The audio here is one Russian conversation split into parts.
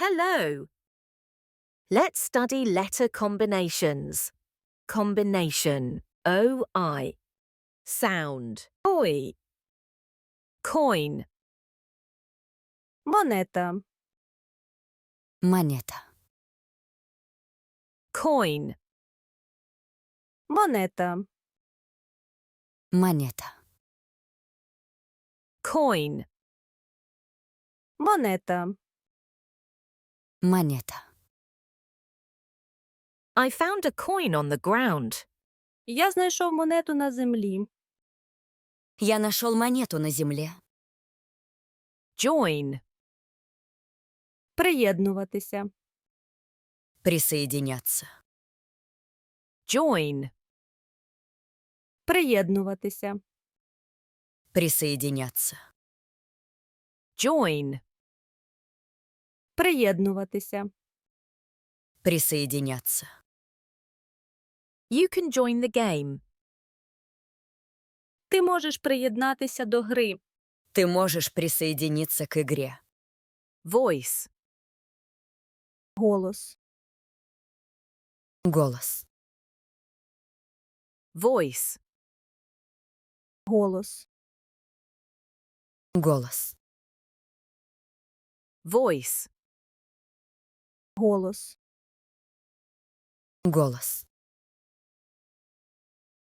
Hello. Let's study letter combinations. Combination, O-I. Sound, oi. Coin. Moneta. Moneta. Coin. Moneta. Moneta. Coin. Moneta. Монета. I found a coin on the ground. Я знайшов монету на землі. Я нашел монету на земле. Join. Приєднуватися. Присоединяться. Join. Приєднуватися. Присоединяться. Join. Приєднуватися. Присоединяться. You can join the game. Ти можеш приєднатися до гри. Ты можешь присоединиться к игре. Voice. Голос. Голос. Voice. Голос. Голос. Voice. Голос. Голос.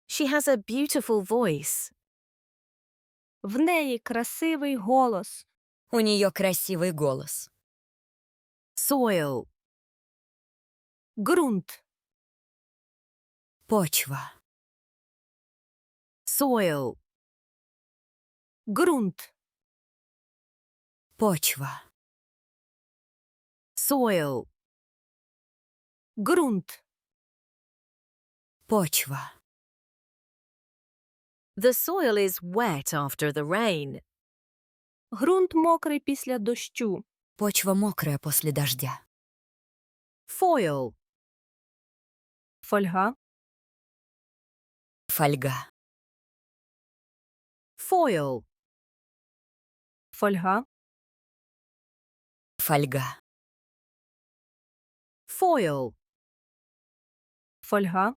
She has a beautiful voice. В неї красивий голос. У нее красивый голос. Soil. Ґрунт. Почва. Soil. Ґрунт. Почва. Soil. Ґрунт. Почва. The soil is wet after the rain. Ґрунт мокрий після дощу. Почва мокрая после дождя. Foil. Фольга. Фольга. Foil. Фольга. Фольга. Foil. Фольга.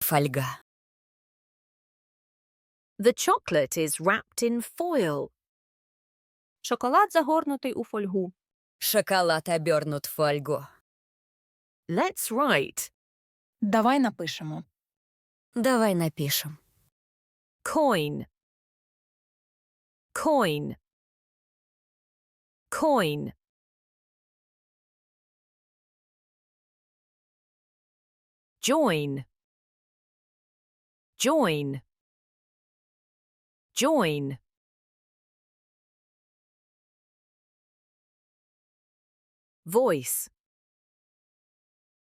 Фольга. The chocolate is wrapped in foil. Шоколад загорнутий у фольгу. Шоколад обернут в фольгу. Let's write. Давай напишемо. Давай напишем. Coin. Coin. Coin. Join. Join. Join. Voice.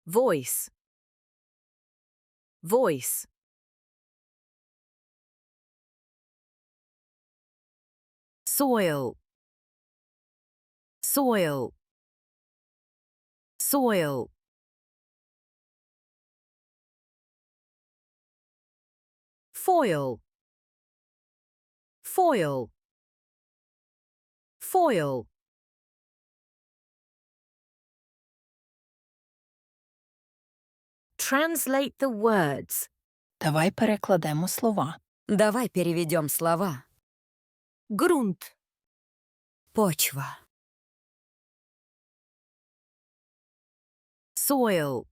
Voice. Voice. Soil. Soil. Soil. Foil. Foil. Foil. Translate the words. Давай перекладемо слова. Давай переведем слова. Ґрунт. Почва. Soil.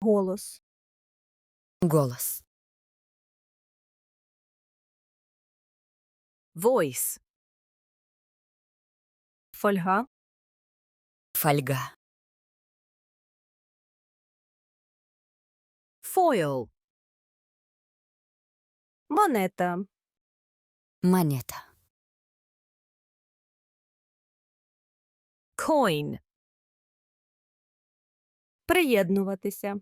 Голос. Голос. Voice. Фольга. Фольга. Foil. Монета. Монета. Coin. Приєднуватися.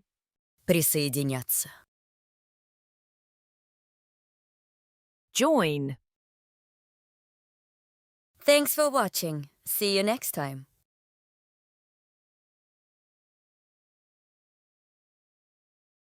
Присоединяться. Join. Thanks for watching. See you next time.